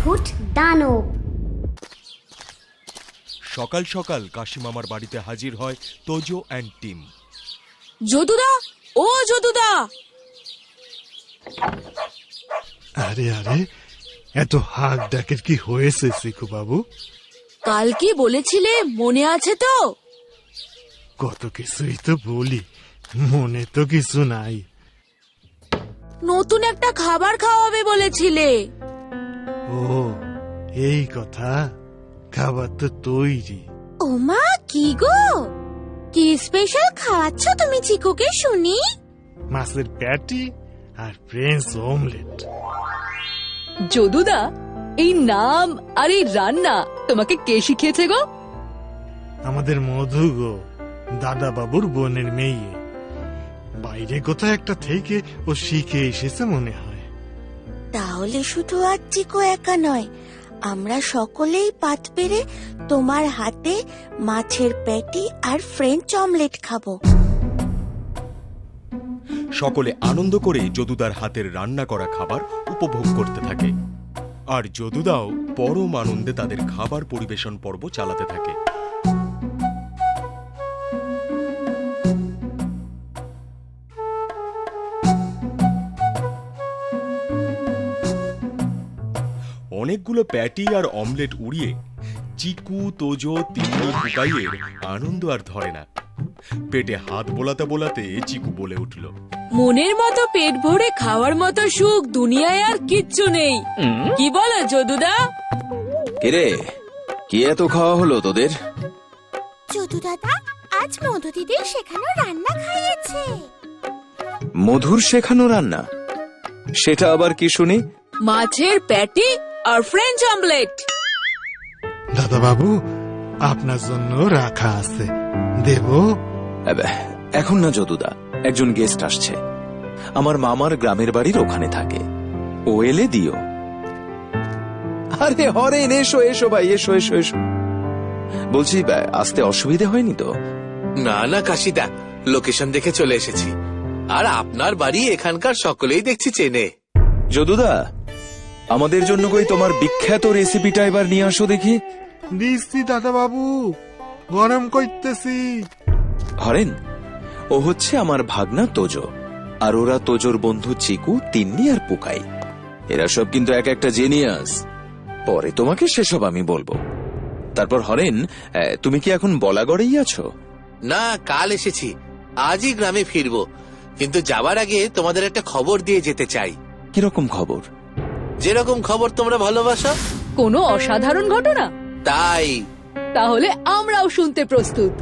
অদ্ভুত দানব। সকাল সকাল কাশিমামার বাড়িতে হাজির হয় তোজো অ্যান্ড টিম। যদুদা ও যদুদা। আরে আরে এত হাক ডাকের কি হয়েছে শিখু বাবু কাল কি বলেছিলে মনে আছে তো? কত কিছুই তো বলি মনে তো কিছু নাই। নতুন একটা খাবার খাওয়াবে বলেছিলে। ও এই কথা? খাবার তো তৈরি। ওমা কি গো? কি স্পেশাল খাওয়াচ্ছ তুমি চিকুকে শুনি? মাছের প্যাটি আর ফ্রেঞ্চ অমলেট। যদুদা এই নাম আর এই রান্না তোমাকে কে শিখিয়েছে গো? আমাদের মধু গো দাদা বাবুর বোনের মেয়ে। বাইরে কোথাও একটা থেকে ও শিখে এসেছে মনে হয়। তাহলে শুধু আজ চিকো একা নয়, আমরা সকলেই পাত পেরে তোমার হাতে মাছের প্যাটি আর ফ্রেঞ্চ অমলেট খাব। সকলে আনন্দ করে যদুদার হাতের রান্না করা খাবার উপভোগ করতে থাকে। আর যদুদাও পরম আনন্দে তাদের খাবার পরিবেশন পর্ব চালাতে থাকে। অনেকগুলো প্যাটি আর অমলেট উড়িয়ে চিকু তোজো তিন্নি পুকাইয়ের আনন্দ আর ধরে না। পেটে হাত বোলাতে বোলাতে চিকু বলে উঠল মনের মতো পেট ভরে খাওয়ার মতো সুখ দুনিয়ায় আর কিচ্ছু নেই। কি বলো যদুদা? কিরে কি এত খাওয়া হলো তোদের? যদু দাদা আজ মধু দিদির শেখানো রান্না খাইয়েছে। মধুর শেখানো রান্না? সেটা আবার কি শুনি? মাছের প্যাটি আর ফ্রেঞ্চ অমলেট দাদা বাবু আপনার জন্য রাখা আছে। দেব? এখন না যদুদা একজন গেস্ট আসছে। আমার মামার গ্রামের বাড়ির ওখানে থাকে। ও এলে দিও। আরে হরেন এসো এসো ভাই এসো এসো এসো। বলছি আসতে অসুবিধে হয়নি তো? না না কাশিদা লোকেশন দেখে চলে এসেছি। আর আপনার বাড়ি এখানকার সকলেই দেখছি চেনে। যদুদা আমাদের জন্য কই তোমার বিখ্যাত রেসিপিটা এবার নিয়ে আসো দেখি। দিচ্ছি দাদা বাবু গরম করতেছি। হরেন ও হচ্ছে আমার ভাগনা তোজো আর ওরা তোজোর বন্ধু চিকু তিন্নি আর পুকাই। এরা সব কিন্তু এক একটা জেনিয়াস পরে তোমাকে সেসব আমি বলব। তারপর হরেন তুমি কি এখন বলাগড়েই আছো? না কাল এসেছি। আজই গ্রামে ফিরবো। কিন্তু যাবার আগে তোমাদের একটা খবর দিয়ে যেতে চাই। কীরকম খবর? যেরকম খবর তোমরা ভালোবাসো? কোনো অসাধারণ ঘটনা? তাই। তাহলে আমরাও শুনতে প্রস্তুত।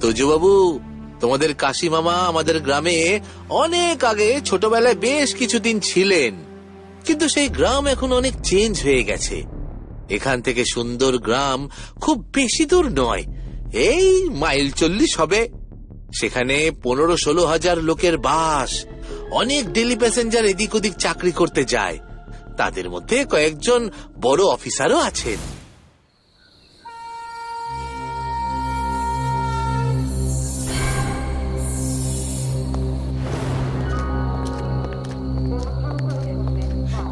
তুজু বাবু তোমাদের কাশি মামা আমাদের গ্রামে অনেক আগে ছোটবেলায় বেশ কিছুদিন ছিলেন। কিন্তু সেই গ্রাম এখন অনেক চেঞ্জ হয়ে গেছে। এখান থেকে সুন্দর গ্রাম খুব বেশি দূর নয়। এই মাইল চল্লিশ হবে। সেখানে পনেরো ষোলো হাজার লোকের বাস। অনেক ডেলি প্যাসেঞ্জার এদিক ওদিক চাকরি করতে যায়। তাদের মধ্যে কয়েকজন বড় অফিসারও আছেন।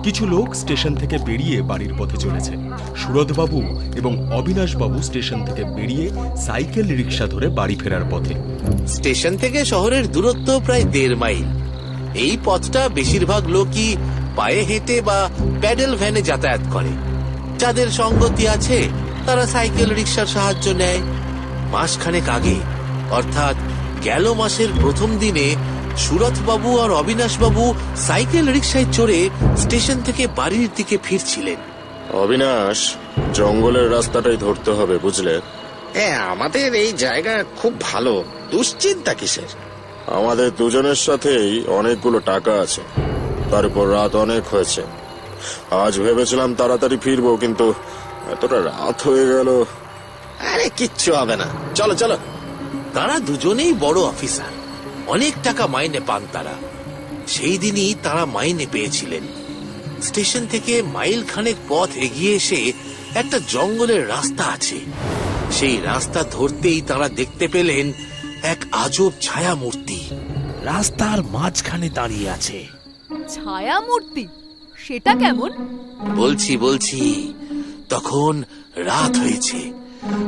কিছু লোক স্টেশন থেকে বেরিয়ে বাড়ির পথে চলেছে। সুরধবাবু এবং অবিনাশবাবু স্টেশন থেকে বেরিয়ে সাইকেল রিক্সা ধরে বাড়ি ফেরার পথে। স্টেশন থেকে শহরের দূরত্ব প্রায় দেড় মাইল। এই পথটা বেশিরভাগ লোকই পায়ে হেঁটে বা প্যাডেল ভ্যানে যাতায়াত করে। যাদের সঙ্গতি আছে তারা সাইকেল রিক্সার সাহায্য নেয়। মাসখানেক আগে অর্থাৎ গেল মাসের প্রথম দিনে সুরথবাবু আর অবিনাশবাবু সাইকেল রিক্সায় চড়ে স্টেশন থেকে বাড়ির দিকে ফিরছিলেন। অবিনাশ জঙ্গলের রাস্তাটাই ধরতে হবে বুঝলে? হ্যাঁ আমাদের এই জায়গা খুব ভালো। দুশ্চিন্তা কিসের? আমাদের দুজনের সাথেই অনেকগুলো টাকা আছে। তারপর রাত অনেক হয়েছে। আজ ভেবেছিলাম তাড়াতাড়ি ফিরবো, কিন্তু এতটা রাত হয়ে গেল। আরে, কিচ্ছু হবে না। চলো চলো। তারা দুজনেই বড় অফিসার। অনেক টাকা মাইনে পান তারা। সেই দিনই তারা মাইনে পেয়েছিলেন। স্টেশন থেকে মাইল খানেক পথ এগিয়ে এসে একটা জঙ্গলের রাস্তা আছে। সেই রাস্তা ধরতেই তারা দেখতে পেলেন এক আজব ছায়া মূর্তি রাস্তার মাঝখানে দাঁড়িয়ে আছে। ছায়া মূর্তি সেটা কেমন? বলছি বলছি তখন রাত হয়েছে।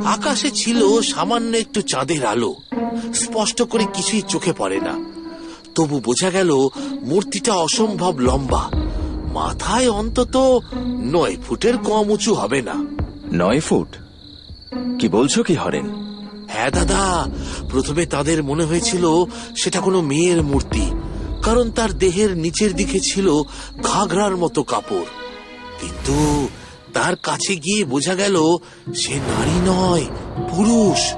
আকাশে ছিল সামান্য একটু চাঁদের আলো। স্পষ্ট করে কিছুই চোখে পড়ে না। তবু বোঝা গেল মূর্তিটা অসম্ভব লম্বা। মাথায় অন্তত নয় ফুটের কম উঁচু হবে না। নয় ফুট? কি বলছো কি হরেন? হ্যাঁ দাদা। প্রথমে তাদের মনে হয়েছিল সেটা কোনো মেয়ের মূর্তি। কারণ তার দেহের নিচের দিকে ছিল ঘাগরার মতো কাপড়। কিন্তু তার কাছে গিয়ে বোঝা গেল, সে নারী নয়, পুরুষ।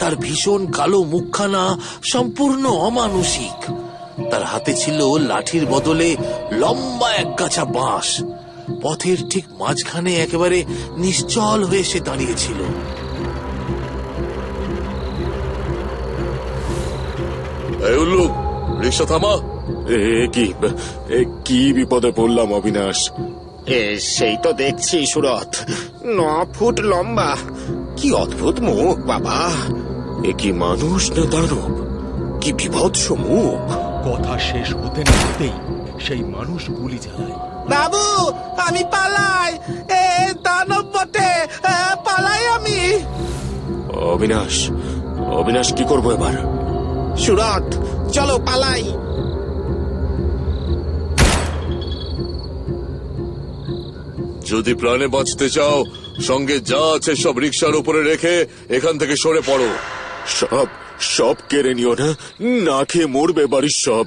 তার ভীষণ কালো মুখখানা সম্পূর্ণ অমানসিক। তার হাতে ছিল লাঠির বদলে লম্বা এক গাছা বাঁশ। পথের ঠিক মাঝখানে একেবারে নিশ্চল হয়ে সে দাঁড়িয়েছিল। উল্লু রিক্সা থামা। এ কি? এ কি বিপদে পড়লাম অবিনাশ? এ সেই তো দেখছি সুরত ন ফুট লম্বা। কি অদ্ভুত মুখ বাবা। এ কি মানুষ না দানব? কি বিভৎস মুখ। কথা শেষ হতে না হতেই সেই মানুষ গুলি চালায়। বাবু আমি পালাই। এ দানব বটে। এ, পালাই আমি। অবিনাশ অবিনাশ কি করব এবার? সুরত চলো পালাই। যদি প্রাণে বাঁচতে চাও সঙ্গে যা আছে সব রিক্সার উপরে রেখে এখান থেকে সরে পড়ো। সব সব কেড়ে নিও না না খেয়ে মরবে বাড়ির সব।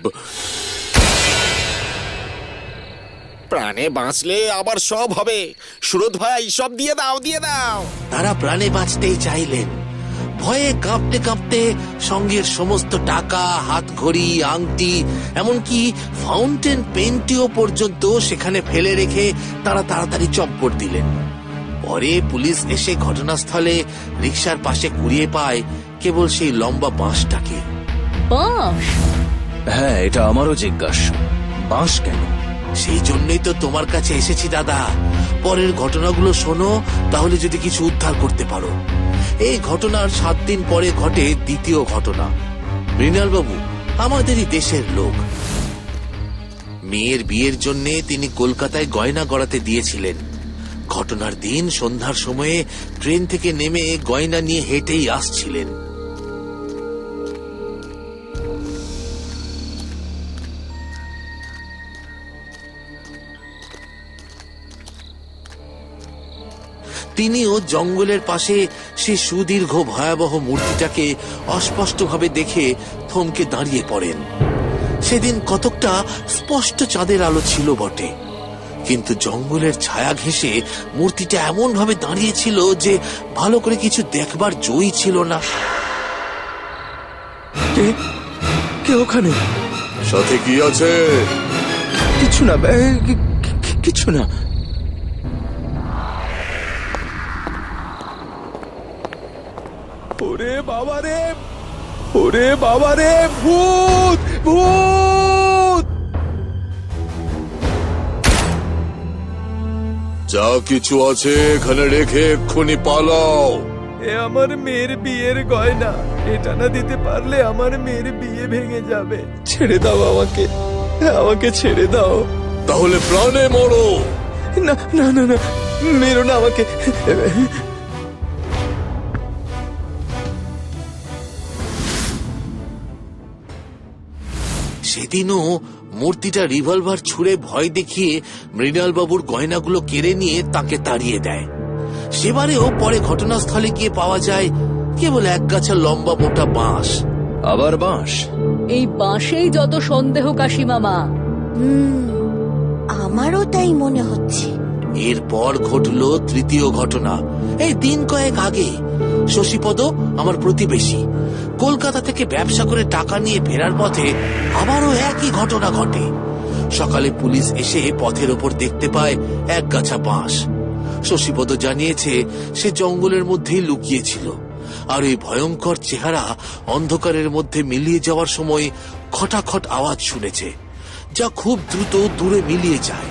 প্রাণে বাঁচলে আবার সব হবে। সুরত ভাই সব দিয়ে দাও দিয়ে দাও। তারা প্রাণে বাঁচতেই চাইলেন। ভয়ে কাঁপতে কাঁপতে সঙ্গের সমস্ত টাকা হাত ঘড়ি আংটি এমনকি ফাউন্টেন পেনটিও পর্যন্ত সেখানে ফেলে রেখে তারা তাড়াতাড়ি চম্পট দিলেন। পরে পুলিশ এসে ঘটনাস্থলে রিক্সার পাশে কুড়িয়ে পায় কেবল সেই লম্বা বাঁশটাকে। বাঁশ? হ্যাঁ এটা আমারও জিজ্ঞাসা। বাঁশ কেন? সেই জন্যই তো তোমার কাছে এসেছি দাদা। পরের ঘটনাগুলো শোনো, তাহলে যদি কিছু উদ্ধার করতে পারো। এই ঘটনার সাত দিন পরে ঘটে দ্বিতীয় ঘটনা। মৃণাল বাবু আমাদেরই দেশের লোক। মেয়ের বিয়ের জন্য তিনি কলকাতায় গয়না গড়াতে দিয়েছিলেন। ঘটনার দিন সন্ধ্যার সময়ে ট্রেন থেকে নেমে গয়না নিয়ে হেঁটেই আসছিলেন। তিনিও জঙ্গলের পাশে সে সুদীর্ঘ ভয়াবহ মূর্তিটাকে অস্পষ্টভাবে দেখে থমকে দাঁড়িয়ে পড়েন। সেদিন কতকটা স্পষ্ট চাঁদের আলো ছিল বটে কিন্তু জঙ্গলের ছায়া ঘেঁষে মূর্তিটা এমন ভাবে দাঁড়িয়েছিল যে ভালো করে কিছু দেখবার জয়ী ছিল না। কে? কে ওখানে? সাথে কি আছে? কিছু না কিছু না। বাবা রে ওরে বাবা রে ভূত ভূত! যা কিছু আছে এখানে রেখে এক্ষুনি পালাও। এ আমার মেয়ের বিয়ের গয়না। এটা না দিতে পারলে আমার মেয়ের বিয়ে ভেঙে যাবে। ছেড়ে দাও আমাকে। আমাকে ছেড়ে দাও। তাহলে প্রাণে মরো। না না না না মেরো না আমাকে। সেদিনও মূর্তিটা রিভলভার ছুঁড়ে ভয় দেখিয়ে মৃণাল বাবুর গয়নাগুলো কেড়ে নিয়ে তাকে তাড়িয়ে দেয়। সেবারেও পরে ঘটনাস্থলে গিয়ে পাওয়া যায় কেবল এক গাছা লম্বা মোটা বাঁশ। আবার বাঁশ? এই বাঁশেই যত সন্দেহ কাশি মামা। আমারও তাই মনে হচ্ছে। এরপর ঘটল তৃতীয় ঘটনা। এই দিন কয়েক আগে শশীপদ আমার প্রতিবেশী। কলকাতা থেকে ব্যবসা করে টাকা নিয়ে ফেরার পথে আবারও একই ঘটনা ঘটে। সকালে পুলিশ এসে পথের ওপর দেখতে পায় এক গাছা বাঁশ। শশীপদ জানিয়েছে, সে জঙ্গলের মধ্যেই লুকিয়েছিল। আর এই ভয়ঙ্কর চেহারা অন্ধকারের মধ্যে মিলিয়ে যাওয়ার সময় খটাখট আওয়াজ শুনেছে, যা খুব দ্রুত দূরে মিলিয়ে যায়।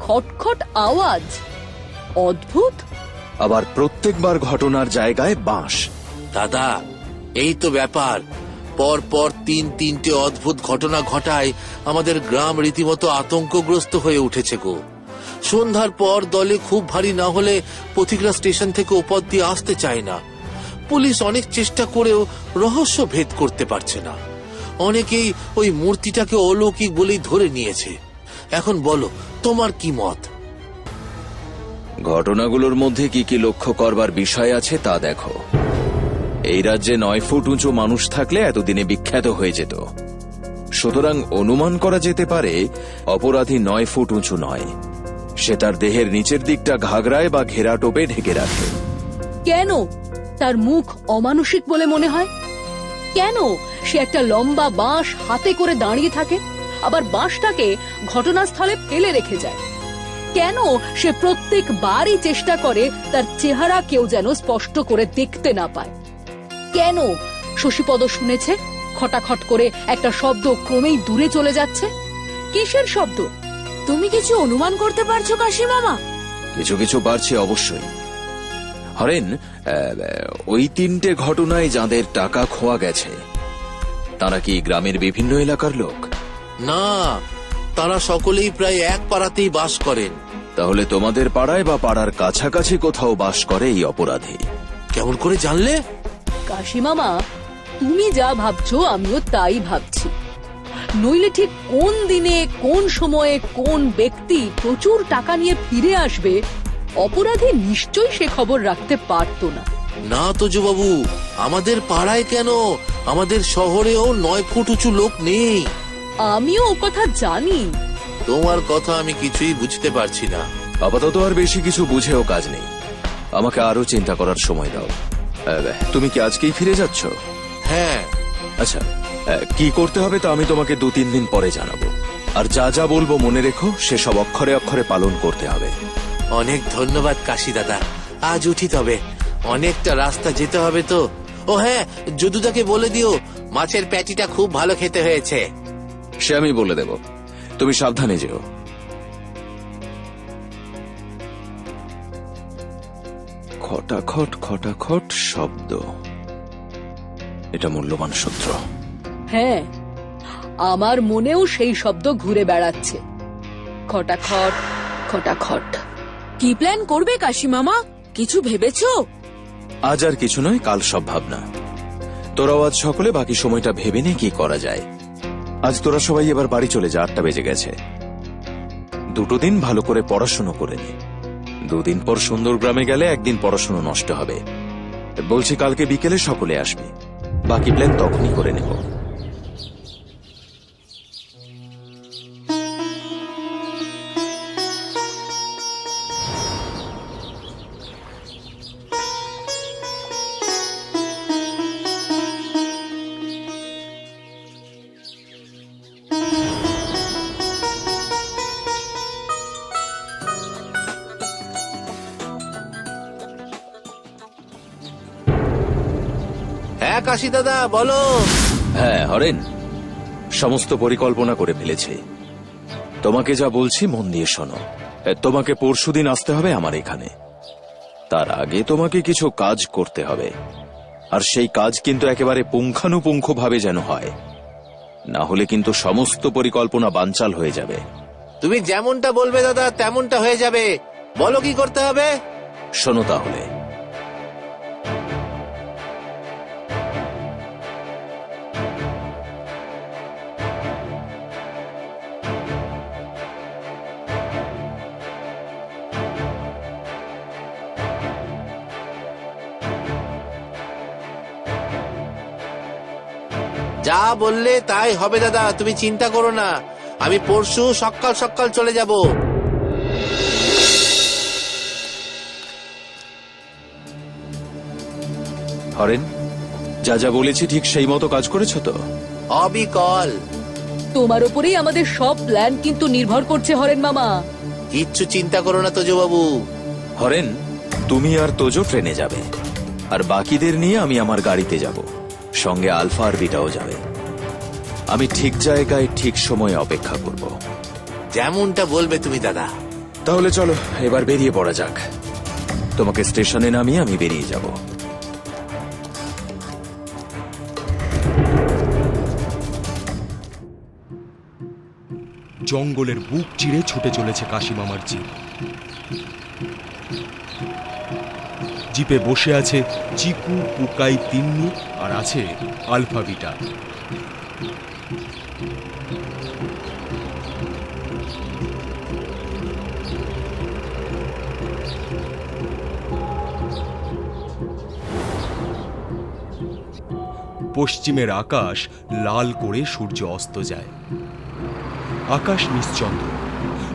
খটখট আওয়াজ? অদ্ভুত! আবার প্রত্যেকবার ঘটনার জায়গায় বাঁশ। দাদা, এই তো ব্যাপার। পর পর তিন তিনটে অদ্ভুত ঘটনা ঘটায় আমাদের গ্রাম রীতিমতো আতঙ্কগ্রস্ত হয়ে উঠেছে গো। সন্ধ্যার পর দলে খুব ভারী না হলে পথিকরা স্টেশন থেকে ওপর দিয়ে আসতে চায় না। পুলিশ অনেক চেষ্টা করেও রহস্য ভেদ করতে পারছে না। অনেকেই ওই মূর্তিটাকে অলৌকিক বলেই ধরে নিয়েছে। এখন বলো, তোমার কি মত? ঘটনাগুলোর মধ্যে কি কি লক্ষ্য করবার বিষয় আছে তা দেখো। এই রাজ্যে নয় ফুট উঁচু মানুষ থাকলে এতদিনে বিখ্যাত হয়ে যেত। সুতরাং অনুমান করা যেতে পারে, অপরাধী নয় ফুট উঁচু নয়। সে তার দেহের নিচের দিকটা ঘাগরায় বা ঘেরা টোপে ঢেকে রাখে। কেন? তার মুখ অমানসিক বলে মনে হয়? কেন সে একটা লম্বা বাঁশ হাতে করে দাঁড়িয়ে থাকে, আবার বাঁশটাকে ঘটনাস্থলে ফেলে রেখে যায়? কেন সে প্রত্যেকবারই চেষ্টা করে তার চেহারা কেউ যেন স্পষ্ট করে দেখতে না পায়? কেন? শশীপদ শুনেছে খটাখট করে একটা শব্দ ক্রমেই দূরে চলে যাচ্ছে। কিসের শব্দ? তুমি কিছু অনুমান করতে পারছ কাশি মামা? কিছু কিছু পারছে অবশ্যই। হরেন আহ, ওই তিনটে ঘটনায় যাদের টাকা খোয়া গেছে তারা কি গ্রামের বিভিন্ন এলাকার লোক? না তারা সকলেই প্রায় এক পাড়াতেই বাস করেন। তাহলে তোমাদের পাড়ায় বা পাড়ার কাছাকাছি কোথাও বাস করে এই অপরাধী। কেমন করে জানলে? কাশি মামা তুমি যা ভাবছ আমিও তাই ভাবছি। নইলে ঠিক কোন দিনে কোন সময়ে কোন ব্যক্তি প্রচুর টাকা নিয়ে ফিরে আসবে অপরাধী নিশ্চয়ই সে খবর রাখতে পারতো না। না তো বাবু আমাদের পাড়ায় কেন? আমাদের শহরেও নয় ফুট উঁচু লোক নেই। আমিও ও কথা জানি। তোমার কথা আমি কিছুই বুঝতে পারছি না। আপাতত আর বেশি কিছু বুঝেও কাজ নেই। আমাকে আরও চিন্তা করার সময় দাও। তুমি কি আজকেই ফিরে যাচ্ছ? হ্যাঁ। আচ্ছা কি করতে হবে তা আমি তোমাকে দু তিন দিন পরে জানাব। আর যা যা বলব মনে রেখো সেসব অক্ষরে অক্ষরে পালন করতে হবে। অনেক ধন্যবাদ কাশি দাদা। আজ উঠি তবে। অনেকটা রাস্তা যেতে হবে তো। ও হ্যাঁ যদুদাকে বলে দিও মাছের প্যাটিটা খুব ভালো খেতে হয়েছে। সে আমি বলে দেব। তুমি সাবধানে যেও। খটাখট খটাখট শব্দ। এটা মূল্যবান সূত্র। হ্যাঁ আমার মনেও সেই শব্দ ঘুরে বেড়াচ্ছে। খটাখট খটাখট। কি প্ল্যান করবে কাশি মামা? কিছু ভেবেছো? আজ আর কিছু নয় কাল সব ভাবনা। তোরাও আজ সকলে বাকি সময়টা ভেবে নে কি করা যায়। আজ তোরা সবাই এবার বাড়ি চলে যা, আটটা বেজে গেছে। দুটো দিন ভালো করে পড়াশুনো করে নি। দুদিন পর সুন্দর গ্রামে গেলে একদিন পড়াশুনো নষ্ট হবে। বলছি কালকে বিকেলে সকলে আসবি। বাকি প্ল্যান তখনই করে নেব। দাদা বলো। হ্যাঁ হরেন। সমস্ত পরিকল্পনা করে ফেলেছি। তোমাকে যা বলছি মন দিয়ে শোনো। তোমাকে পরশুদিন আসতে হবে আমার এখানে। তার আগে তোমাকে কিছু কাজ করতে হবে। আর সেই কাজ কিন্তু একেবারে পুঙ্খানুপুঙ্খ ভাবে যেন হয়। না হলে কিন্তু সমস্ত পরিকল্পনা বানচাল হয়ে যাবে। তুমি যেমনটা বলবে দাদা তেমনটা হয়ে যাবে। বলো কি করতে হবে? শোনো তাহলে। যা বললে তাই হবে দাদা তুমি চিন্তা করো না। আমি পরশু সকাল সকাল চলে যাব। হরেন যা যা বলেছি ঠিক সেই মতো কাজ করেছ তো? অবিকল। তোমার উপরেই আমাদের সব প্ল্যান কিন্তু নির্ভর করছে হরেন মামা। কিচ্ছু চিন্তা করো না তোজো বাবু হরেন তুমি আর তোজো ট্রেনে যাবে। আর বাকিদের নিয়ে আমি আমার গাড়িতে যাব। সঙ্গে আলফা আর বিটাও যাবে। আমি ঠিক জায়গায় ঠিক সময়ে অপেক্ষা করব। যেমনটা বলবে তুমি দাদা। তাহলে চলো এবার বেরিয়ে পড়া যাক। তোমাকে স্টেশনে নামিয়ে আমি বেরিয়ে যাব। জঙ্গলের বুক চিরে ছুটে চলেছে কাশিমামার জিপ জিপে বসে আছে চিকু পুকাই তিন্নি আর আছে আলফা বিটা। পশ্চিমের আকাশ লাল করে সূর্য অস্ত যায়। আকাশ নিশ্চন্দ্র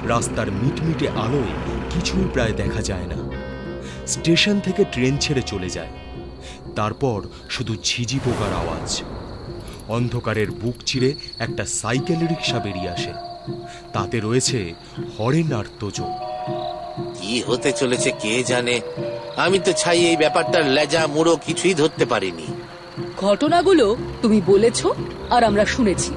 রাস্তার মিটমিটে আলোয় কিছুই প্রায় দেখা যায় না। স্টেশন থেকে ট্রেন ছেড়ে চলে যায়। তারপর শুধু ঝিঝি পোকার আওয়াজ। অন্ধকারের বুক চিরে একটা সাইকেল রিক্সা বেরিয়ে আসে। তাতে রয়েছে হরেন আর তোজো। কি হতে চলেছে কে জানে? আমি তো ছাই এই ব্যাপারটার লেজা মুড়ো কিছুই ধরতে পারিনি। ঘটনাগুলো তুমি বলেছ আর আমরা শুনেছি।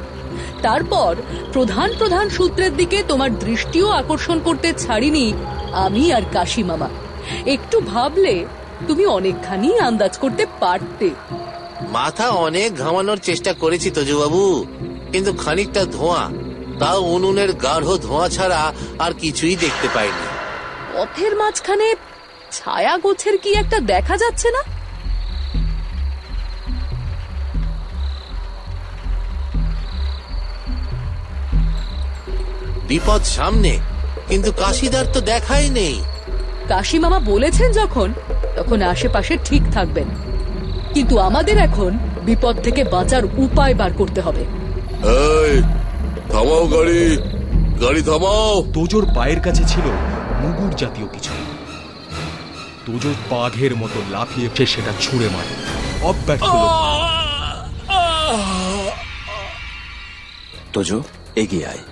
তারপর প্রধান প্রধান সূত্রের দিকে তোমার দৃষ্টিও আকর্ষণ করতে ছাড়িনি আমি আর কাশি মামা। একটু ভাবলে তুমি অনেকখানি আন্দাজ করতে পারতে। মাথা অনেক ঘামানোর চেষ্টা করেছি তোজবাবু কিন্তু খানিকটা ধোঁয়া তাও উনুনের গাঢ় ধোঁয়া ছাড়া আর কিছুই দেখতে পাইনি। পথের মাঝখানে ছায়া গোছের কি একটা দেখা যাচ্ছে না? বিপদ সামনে কিন্তু কাশিদার তো দেখাই নেই। কাশি মামা বলেছেন যখন তখন আশেপাশে ঠিক থাকবেন। কিন্তু আমাদের এখন বিপদ থেকে বাঁচার উপায় বার করতে হবে। থামাও গাড়ি গাড়ি থামাও। তোজোর পায়ের কাছে ছিল মুগুর জাতীয় কিছু। তোজো বাঘের মতো লাফিয়ে সে সেটা ছুঁড়ে মারে। অব্যর্থ তোজো এগিয়ে আয়।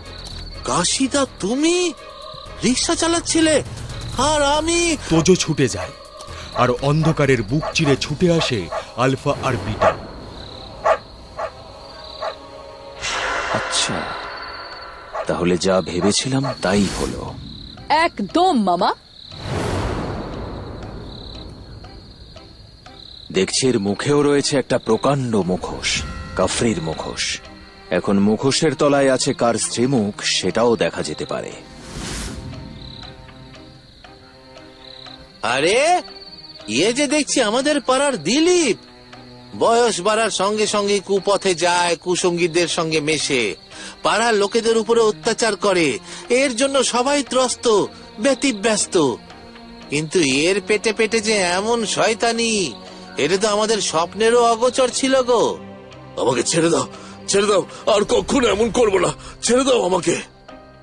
কাশিদা তুমি? রিক্সা চালাচ্ছিলে? আর আমি। তোজো ছুটে যায় আর অন্ধকারের বুক চিরে ছুটে আসে আলফা আর বিটা। আচ্ছা তাহলে যা ভেবেছিলাম তাই হলো। একদম মামা। দেখছি এর মুখেও রয়েছে একটা প্রকাণ্ড মুখোশ কাফরির মুখোশ। এখন মুখোশের তলায় আছে কার স্ত্রীমুখ সেটাও দেখা যেতে পারে। আরে ইয়ে যে দেখছি আমাদের পাড়ার দিলীপ। বয়স বাড়ার সঙ্গে সঙ্গে কুপথে যায় কুসঙ্গীদের সঙ্গে মেশে। পাড়ার লোকেদের উপরে অত্যাচার করে। এর জন্য সবাই ত্রস্ত ব্যতিব্যস্ত। কিন্তু এর পেটে পেটে যে এমন শয়তানি এটা তো আমাদের স্বপ্নেরও অগোচর ছিল গো। আমাকে ছেড়ে দাও ছেড়ে দাও আর কখনো এমন করব না। ছেড়ে দাও আমাকে।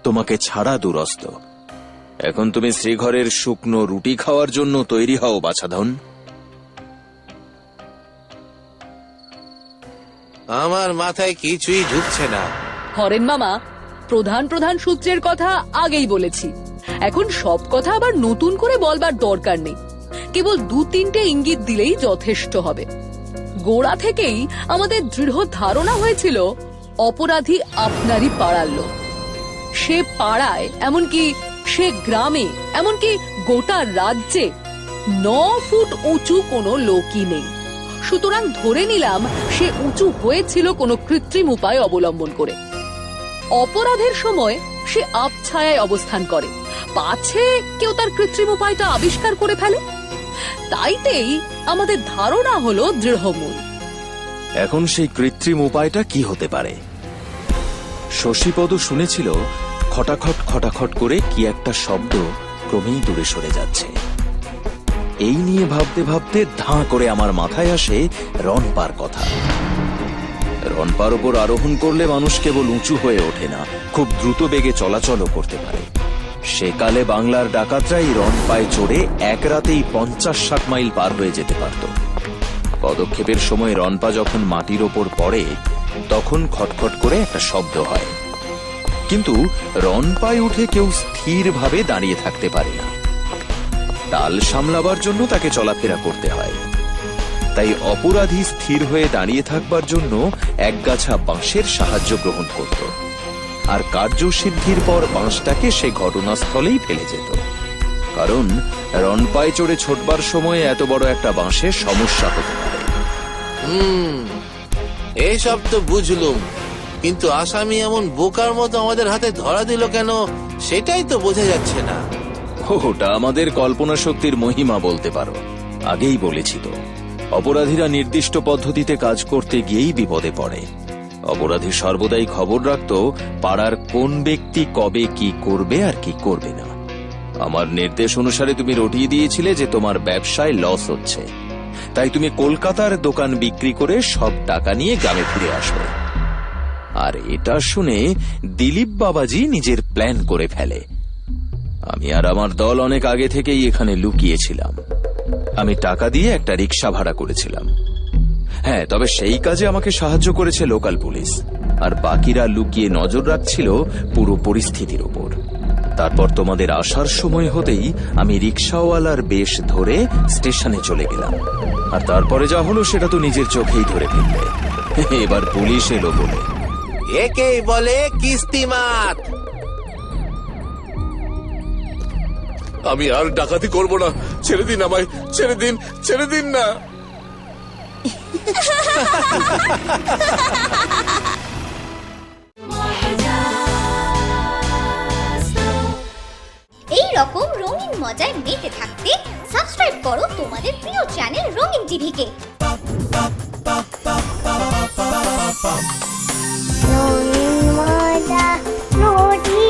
তোমাকে ছাড়া দুরস্ত। এখন তুমি শ্রীঘরের শুকনো রুটি খাওয়ার জন্য তৈরি হও বাছাধন। আমার মাথায় কিছুই ঢুকছে না। হরেন মামা প্রধান প্রধান সূত্রের কথা আগেই বলেছি। এখন সব কথা আবার নতুন করে বলবার দরকার নেই। কেবল দু তিনটে ইঙ্গিত দিলেই যথেষ্ট হবে। গোড়া থেকেই আমাদের দৃঢ় ধারণা হয়েছিল অপরাধী আপনারই পাড়ার লোক। সে পাড়ায় এমনকি সে গ্রামে, এমনকি গোটা রাজ্যে ন ফুট উঁচু কোনো লোকই নেই। সুতরাং ধরে নিলাম, সে উঁচু হয়েছিল কোনো কৃত্রিম উপায় অবলম্বন করে। অপরাধের সময় সে আবছায়ায় অবস্থান করে। পাছে কেউ তার কৃত্রিম উপায়টা আবিষ্কার করে ফেলে? তাইতেই আমাদের ধারণা হলো দৃঢ়মূল। এখন সেই কৃত্রিম উপায়টা কি হতে পারে? শশীপদ শুনেছিল খটাখট খটাখট করে কি একটা শব্দ ক্রমেই দূরে সরে যাচ্ছে। এই নিয়ে ভাবতে ভাবতে ধাঁ করে আমার মাথায় আসে রনপার কথা। রনপার ওপর আরোহণ করলে মানুষ কেবল উঁচু হয়ে ওঠে না, খুব দ্রুত বেগে চলাচলও করতে পারে। সেকালে বাংলার ডাকাতরাই রনপায় চড়ে এক রাতেই পঞ্চাশ ষাট মাইল পার হয়ে যেতে পারত। পদক্ষেপের সময় রনপা যখন মাটির ওপর পড়ে, তখন খটখট করে একটা শব্দ হয়। কিন্তু রনপায় উঠে কেউ স্থিরভাবে দাঁড়িয়ে থাকতে পারে না। তাল সামলাবার জন্য তাকে চলাফেরা করতে হয়। তাই অপরাধী স্থির হয়ে দাঁড়িয়ে থাকবার জন্য একগাছা বাঁশের সাহায্য গ্রহণ করত। আর কার্যসিদ্ধির পর বাঁশটাকে সে ঘটনাস্থলেই ফেলে যেত। কারণ রনপায় চড়ে ছোটবার সময় এত বড় একটা বাঁশের সমস্যা হতে পারে। হুম, এইসব তো বুঝলুম। কিন্তু আসামি এমন বোকার মতো আমাদের হাতে ধরা দিল কেন, সেটাই তো বোঝা যাচ্ছে না। ওটা আমাদের কল্পনা শক্তির মহিমা বলতে পারো। আগেই বলেছি তো, অপরাধীরা নির্দিষ্ট পদ্ধতিতে কাজ করতে গিয়েই বিপদে পড়ে। অপরাধী সর্বদাই খবর রাখত, পাড়ার কোন ব্যক্তি কবে কি করবে আর কি করবে না। আমার নির্দেশ অনুসারে তুমি রটিয়ে দিয়েছিলে যে তোমার ব্যবসায় লস হচ্ছে। তাই তুমি কলকাতার দোকান বিক্রি করে সব টাকা নিয়ে গ্রামে ফিরে আসবে। আর এটা শুনে দিলীপ বাবাজি নিজের প্ল্যান করে ফেলে। আমি আর আমার দল অনেক আগে থেকেই এখানে লুকিয়েছিলাম। আমি টাকা দিয়ে একটা রিক্সা ভাড়া করেছিলাম। হ্যাঁ তবে সেই কাজে আমাকে সাহায্য করেছে লোকাল পুলিশ। আর বাকিরা লুকিয়ে নজর রাখছিল পুরো পরিস্থিতির উপর তারপর তোমাদের আসার সময় হতেই আমি রিক্সাওয়ালার বেশ ধরে স্টেশনে চলে গেলাম। আর তারপরে যা হলো সেটা তো নিজের চোখেই ধরে ফেললে। এবার পুলিশ এলো বলে। একেই বলে কিস্তি মাত। আমি আর ডাকাতি করব না। ছেড়ে দিন আমায় ছেড়ে দিন ছেড়ে দিন না। এই রকম রঙিন মজায় মেতে থাকতে সাবস্ক্রাইব করো তোমাদের প্রিয় চ্যানেল রঙিন টিভিকে। ನೋಡಿ ನೋಡಿ